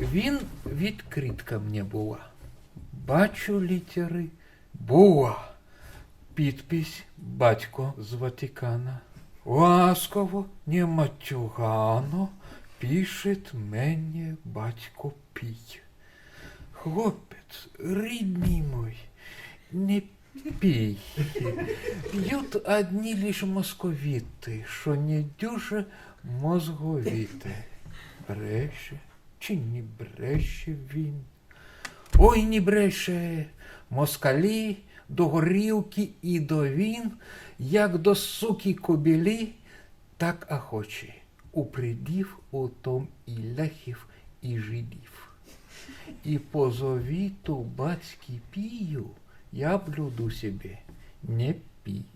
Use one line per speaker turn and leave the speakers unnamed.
Він відкритка мені була. Бачу літери була. Підпись батько з Ватикана. Ласково, не матюгано, пишет мені батько пій. Хлопець, рідний мой, не пій. П'ють одні лиш московіти, що не дуже мозговіти. Бреше чи не бреше він? Ой, не бреше, москалі до горілки і до він, як до суки кобілі, так охочі. У придів у том і ляхів, і жидів. І по завіту батьки пію, я блюду себе не пію.